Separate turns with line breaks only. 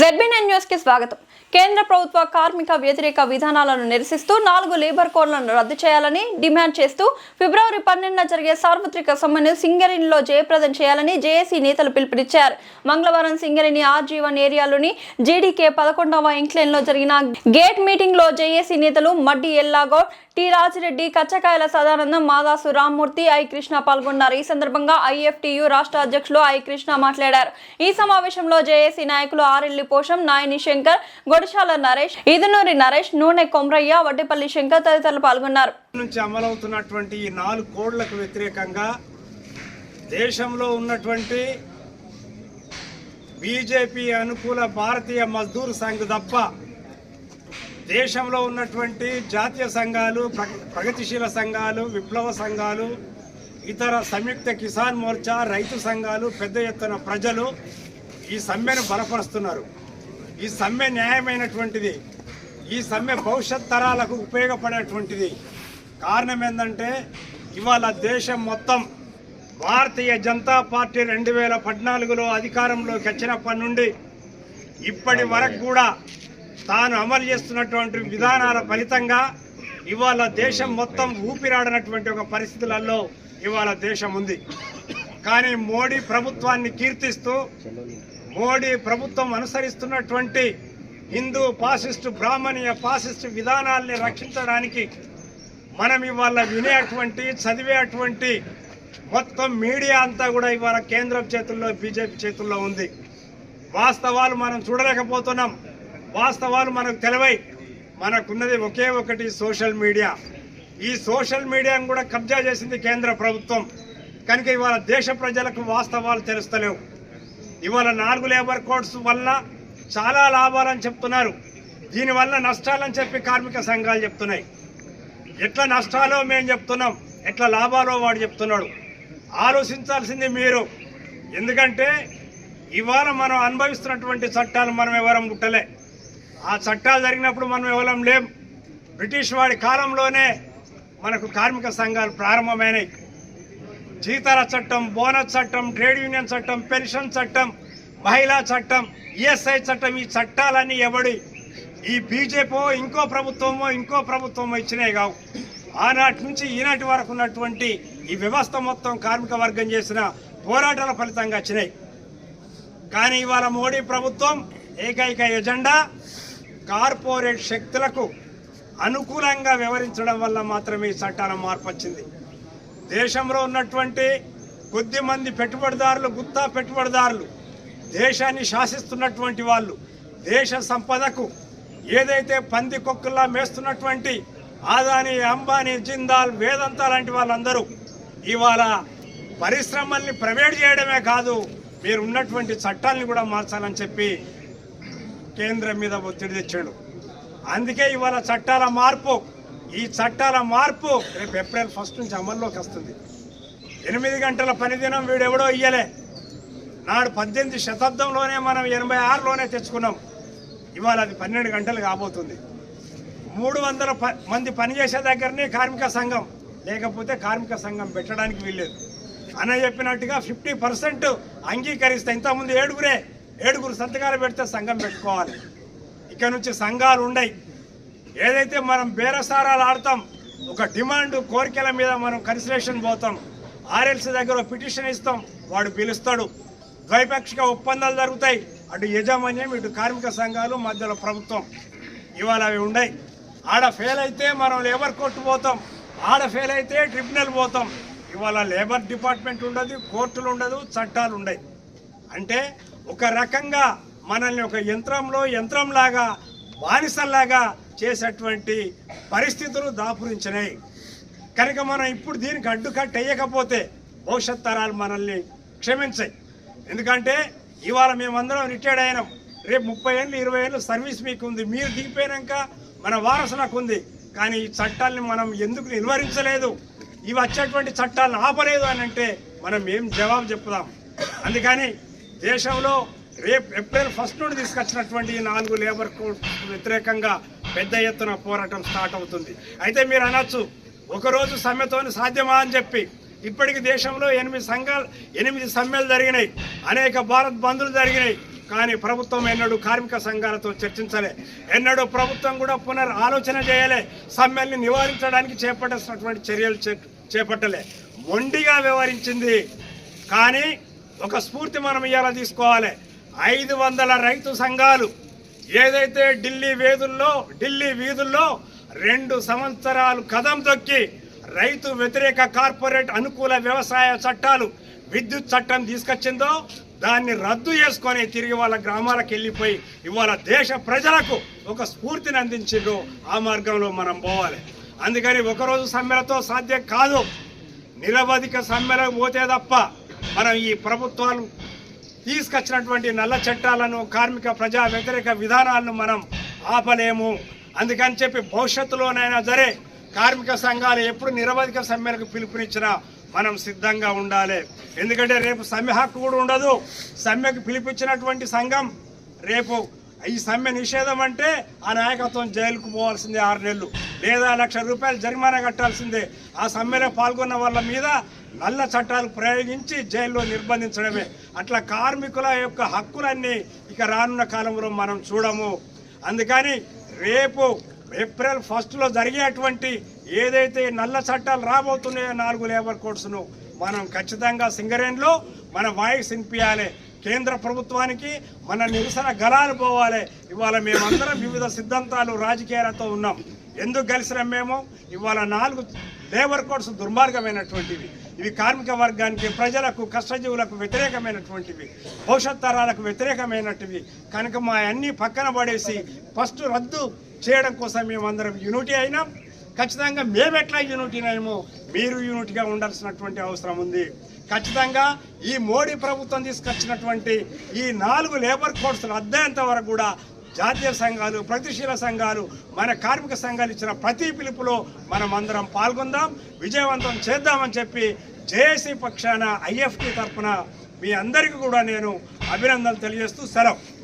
జెడ్బీఎన్ న్యూస్కి స్వాగతం. కేంద్ర ప్రభుత్వ కార్మిక వ్యతిరేక విధానాలను నిరసిస్తూ నాలుగు లేబర్ కోడ్లను రద్దు చేయాలని డిమాండ్ చేస్తూ ఫిబ్రవరి పన్నెండున జరిగే సార్వత్రిక సమ్మెను సింగరేణిలో జయప్రదం చేయాలని జేఏసీ నేతలు పిలుపునిచ్చారు. మంగళవారం సింగరేణి ఆర్జీవన్ ఏరియాలోని జీడీకే పదకొండవ ఇంక్లైన్లో జరిగిన గేట్ మీటింగ్లో జేఏసీ నేతలు మడ్డి ఎల్లాగౌడ్ టి రాజిరెడ్డి కచ్చకాయల సదానందం మాదాసు రామ్మూర్తి ఐ కృష్ణ పాల్గొన్నారు. ఈ సందర్భంగా ఐఎఫ్టియు రాష్ట్ర అధ్యక్షులు ఐ కృష్ణ మాట్లాడారు. ఈ సమావేశంలో జేఏసీ నాయకులు ఆరెల్లి పోషం నాయని శంకర్ గొడిశాల నరేష్ ఇదునూరి నరేష్ నూనె కొమ్రయ్య వడ్డేపల్లి శంకర్ తదితరులు పాల్గొన్నారు.
నుంచి అమలవుతున్నటువంటి ఈ నాలుగు కోడ్లకు వ్యతిరేకంగా దేశంలో ఉన్నటువంటి బీజేపీ అనుకూల భారతీయ మజ్దూర్ సంఘ్ తప్ప దేశంలో ఉన్నటువంటి జాతీయ సంఘాలు ప్రగ- ప్రగతిశీల సంఘాలు విప్లవ సంఘాలు ఇతర సంయుక్త కిసాన్ మోర్చా రైతు సంఘాలు పెద్ద ఎత్తున ప్రజలు ఈ సమ్మెను బలపరుస్తున్నారు. ఈ సమ్మె న్యాయమైనటువంటిది. ఈ సమ్మె భవిష్యత్ తరాలకు ఉపయోగపడేటువంటిది. కారణం ఏంటంటే ఇవాళ దేశం మొత్తం భారతీయ జనతా పార్టీ రెండు వేల పద్నాలుగులో అధికారంలోకి వచ్చినప్పటి నుండి ఇప్పటి వరకు కూడా తాను అమలు చేస్తున్నటువంటి విధానాల ఫలితంగా ఇవాళ దేశం మొత్తం ఊపిరాడనటువంటి ఒక పరిస్థితులలో ఇవాళ దేశం ఉంది. కానీ మోడీ ప్రభుత్వాన్ని కీర్తిస్తూ మోడీ ప్రభుత్వం అనుసరిస్తున్నటువంటి హిందూ పాసిస్టు బ్రాహ్మణీయ పాసిస్టు విధానాల్ని రక్షించడానికి మనం ఇవాళ వినేటువంటి చదివేటువంటి మొత్తం మీడియా అంతా కూడా ఇవాళ కేంద్రం చేతుల్లో బీజేపీ చేతుల్లో ఉంది. వాస్తవాలు మనం చూడలేకపోతున్నాం. వాస్తవాలు మనకు తెలివై మనకున్నది ఒకే ఒకటి సోషల్ మీడియా. ఈ సోషల్ మీడియాను కూడా కబ్జా చేసింది కేంద్ర ప్రభుత్వం. కనుక ఇవాళ దేశ ప్రజలకు వాస్తవాలు తెలుస్తలేవు. ఇవాళ నాలుగు లేబర్ కోడ్స్ వల్ల చాలా లాభాలని చెప్తున్నారు. దీనివల్ల నష్టాలని చెప్పి కార్మిక సంఘాలు చెప్తున్నాయి. ఎట్లా నష్టాలో మేము చెప్తున్నాం ఎట్లా లాభాలో వాడు చెప్తున్నాడు. ఆలోచించాల్సింది మీరు. ఎందుకంటే ఇవాళ మనం అనుభవిస్తున్నటువంటి చట్టాలు మనం ఎవరం ముట్టలే. ఆ చట్టాలు జరిగినప్పుడు మనం ఎవరం లేం. బ్రిటిష్ వాడి కాలంలోనే మనకు కార్మిక సంఘాలు ప్రారంభమైనాయి. జీతాల చట్టం బోనస్ చట్టం ట్రేడ్ యూనియన్ చట్టం పెన్షన్ చట్టం మహిళా చట్టం ఈఎస్ఐ చట్టం ఈ చట్టాలన్నీ ఎవడి? ఈ బీజేపీ ఇంకో ప్రభుత్వమో ఇంకో ప్రభుత్వమో ఇచ్చినాయి కావు. ఆనాటి నుంచి ఈనాటి వరకు ఉన్నటువంటి ఈ వ్యవస్థ మొత్తం కార్మిక వర్గం చేసిన పోరాటాల ఫలితంగా వచ్చినాయి. కానీ ఇవాళ మోడీ ప్రభుత్వం ఏకైక ఎజెండా కార్పొరేట్ శక్తులకు అనుకూలంగా వ్యవహరించడం వల్ల మాత్రమే ఈ చట్టాల మార్పు వచ్చింది. దేశంలో ఉన్నటువంటి కొద్ది మంది పెట్టుబడిదారులు గుత్తా పెట్టుబడిదారులు దేశాన్ని శాసిస్తున్నటువంటి వాళ్ళు దేశ సంపదకు ఏదైతే పంది కొక్కుల్లా మేస్తున్నటువంటి ఆదాని అంబానీ జిందాల్ వేదంతా లాంటి వాళ్ళందరూ ఇవాళ పరిశ్రమల్ని ప్రైవేట్ చేయడమే కాదు మీరు ఉన్నటువంటి చట్టాలను కూడా మార్చాలని చెప్పి కేంద్రం మీద ఒత్తిడి తెచ్చాడు. అందుకే ఇవాళ చట్టాల మార్పు ఈ చట్టాల మార్పు రేపు ఏప్రిల్ ఫస్ట్ నుంచి అమల్లోకి వస్తుంది. ఎనిమిది గంటల పనిదినం వీడెవడో ఇయ్యలే. నాడు పద్దెనిమిది శతాబ్దంలోనే మనం ఎనభై ఆరులోనే తెచ్చుకున్నాం. ఇవాళ అది పన్నెండు గంటలు కాబోతుంది. మూడు వందల మంది పనిచేసే దగ్గరనే కార్మిక సంఘం. లేకపోతే కార్మిక సంఘం పెట్టడానికి వీల్లేదు. అన్న చెప్పినట్టుగా ఫిఫ్టీ పర్సెంట్ అంగీకరిస్తే ఇంతకుముందు ఏడుగురే ఏడుగురు సంతకాలు పెడితే సంఘం పెట్టుకోవాలి. ఇక నుంచి సంఘాలు ఉండయి. ఏదైతే మనం బేరసారాలు ఆడతాం ఒక డిమాండ్ కోరికల మీద మనం కన్సిలేషన్ పోతాం ఆర్ఎల్సీ దగ్గర పిటిషన్ ఇస్తాం వాడు పిలుస్తాడు. ద్వైపాక్షిక ఒప్పందాలు జరుగుతాయి. అటు యజమాన్యం ఇటు కార్మిక సంఘాలు మధ్యలో ప్రభుత్వం. ఇవాళ అవి ఉన్నాయి ఆడ ఫెయిల్ అయితే మనం లేబర్ కోర్టు పోతాం. ఆడ ఫెయిల్ అయితే ట్రిబ్యునల్ పోతాం. ఇవాళ లేబర్ డిపార్ట్మెంట్ ఉండదు కోర్టులు ఉండదు చట్టాలు ఉండయి. అంటే ఒక రకంగా మనల్ని ఒక యంత్రంలో యంత్రంలాగా బానిసల్లాగా చేసేటువంటి పరిస్థితులు దాపురించినాయి కనుక మనం ఇప్పుడు దీనికి అడ్డుకట్ట వేయకపోతే భవిష్యత్ తరాలు మనల్ని క్షమించాయి ఎందుకంటే ఇవాళ మేమందరం రిటైర్డ్ అయినాం. రేపు ముప్పై ఏళ్ళు ఇరవై ఏళ్ళు సర్వీస్ మీకు ఉంది మీరు దిగిపోయినాక మన వారసులకు ఉంది కానీ ఈ చట్టాల్ని మనం ఎందుకు నిర్వహించలేదు ఇవి వచ్చేటువంటి చట్టాలను ఆపలేదు అని అంటే మనం ఏం జవాబు చెప్పుదాం. అందుకని దేశంలో రేపు ఏప్రిల్ ఫస్ట్ నుండి తీసుకొచ్చినటువంటి ఈ నాలుగు లేబర్ కోడ్ వ్యతిరేకంగా పెద్ద ఎత్తున పోరాటం స్టార్ట్ అవుతుంది. అయితే మీరు అనొచ్చు ఒకరోజు సమ్మెతో సాధ్యమా అని చెప్పి ఇప్పటికి దేశంలో ఎనిమిది సంఘాలు ఎనిమిది సమ్మెలు జరిగినాయి. అనేక భారత్ బంధులు జరిగినాయి. కానీ ప్రభుత్వం ఎన్నడూ కార్మిక సంఘాలతో చర్చించలే. ఎన్నడూ ప్రభుత్వం కూడా పునర్ ఆలోచన చేయలే. సమ్మెల్ని నివారించడానికి చేపట్టాల్సినటువంటి చర్యలు చే- చేపట్టలే. మొండిగా వ్యవహరించింది. కానీ ఒక స్ఫూర్తి మనం ఇవాళ తీసుకోవాలి. ఐదు వందల రైతు సంఘాలు ఏదైతే ఢిల్లీ వేదుల్లో ఢిల్లీ వీధుల్లో రెండు సంవత్సరాలు కదం తొక్కి రైతు వ్యతిరేక కార్పొరేట్ అనుకూల వ్యవసాయ చట్టాలు విద్యుత్ చట్టం తీసుకొచ్చిందో దాన్ని రద్దు చేసుకొని తిరిగి వాళ్ళ గ్రామాలకు వెళ్ళిపోయి ఇవాళ దేశ ప్రజలకు ఒక స్ఫూర్తిని అందించిండ్రు. ఆ మార్గంలో మనం పోవాలి. అందుకని ఒకరోజు సమ్మెలతో సాధ్యం కాదు. నిరవధిక సమ్మెలకు పోతే తప్ప మనం ఈ ప్రభుత్వాలు తీసుకొచ్చినటువంటి నల్ల చట్టాలను కార్మిక ప్రజా వ్యతిరేక విధానాలను మనం ఆపలేము. అందుకని చెప్పి భవిష్యత్తులోనైనా సరే కార్మిక సంఘాలు ఎప్పుడు నిరవధిక సమ్మెలకు పిలుపునిచ్చినా మనం సిద్ధంగా ఉండాలి. ఎందుకంటే రేపు సమ్మె హక్కు కూడా ఉండదు. సమ్మెకు పిలిపించినటువంటి సంఘం రేపు ఈ సమ్మె నిషేధం అంటే ఆ నాయకత్వం జైలుకు పోవాల్సిందే ఆరు నెలలు లేదా లక్ష రూపాయలు జరిమానా కట్టాల్సిందే. ఆ సమ్మెలో పాల్గొన్న వాళ్ళ మీద నల్ల చట్టాలు ప్రయోగించి జైల్లో నిర్బంధించడమే. అట్లా కార్మికుల యొక్క హక్కులన్నీ ఇక రానున్న కాలంలో మనం చూడము. అందుకని రేపు ఏప్రిల్ ఫస్ట్లో జరిగేటువంటి ఏదైతే నల్ల చట్టాలు రాబోతున్నాయో నాలుగు లేబర్ కోడ్స్ను మనం ఖచ్చితంగా సింగరేణిలో మన వాయిస్ వినిపించాలి కేంద్ర ప్రభుత్వానికి మన నిరసన గలాలు పోవాలి ఇవాళ మేమందరం వివిధ సిద్ధాంతాలు రాజకీయాలతో ఉన్నాం. ఎందుకు కలిసిన మేము? ఇవాళ నాలుగు లేబర్ కోడ్స్ దుర్మార్గమైనటువంటివి. ఇవి కార్మిక వర్గానికి ప్రజలకు కష్టజీవులకు వ్యతిరేకమైనటువంటివి. భవిష్యత్ తరాలకు వ్యతిరేకమైనటివి కనుక మా అన్ని పక్కన పడేసి ఫస్ట్ రద్దు చేయడం కోసం మేమందరం యూనిటీ అయినాం. ఖచ్చితంగా మేము ఎట్లా యూనిటీ అయినామో మీరు యూనిట్గా ఉండాల్సినటువంటి అవసరం ఉంది. ఖచ్చితంగా ఈ మోడీ ప్రభుత్వం తీసుకొచ్చినటువంటి ఈ నాలుగు లేబర్ కోర్సులు అద్దయంత వరకు కూడా జాతీయ సంఘాలు ప్రగతిశీల సంఘాలు మన కార్మిక సంఘాలు ఇచ్చిన ప్రతి పిలుపులో మనం అందరం పాల్గొందాం విజయవంతం చేద్దామని చెప్పి జేఏసీ పక్షాన ఐఎఫ్టీ తరఫున మీ అందరికీ కూడా నేను అభినందనలు తెలియజేస్తూ సెలవు.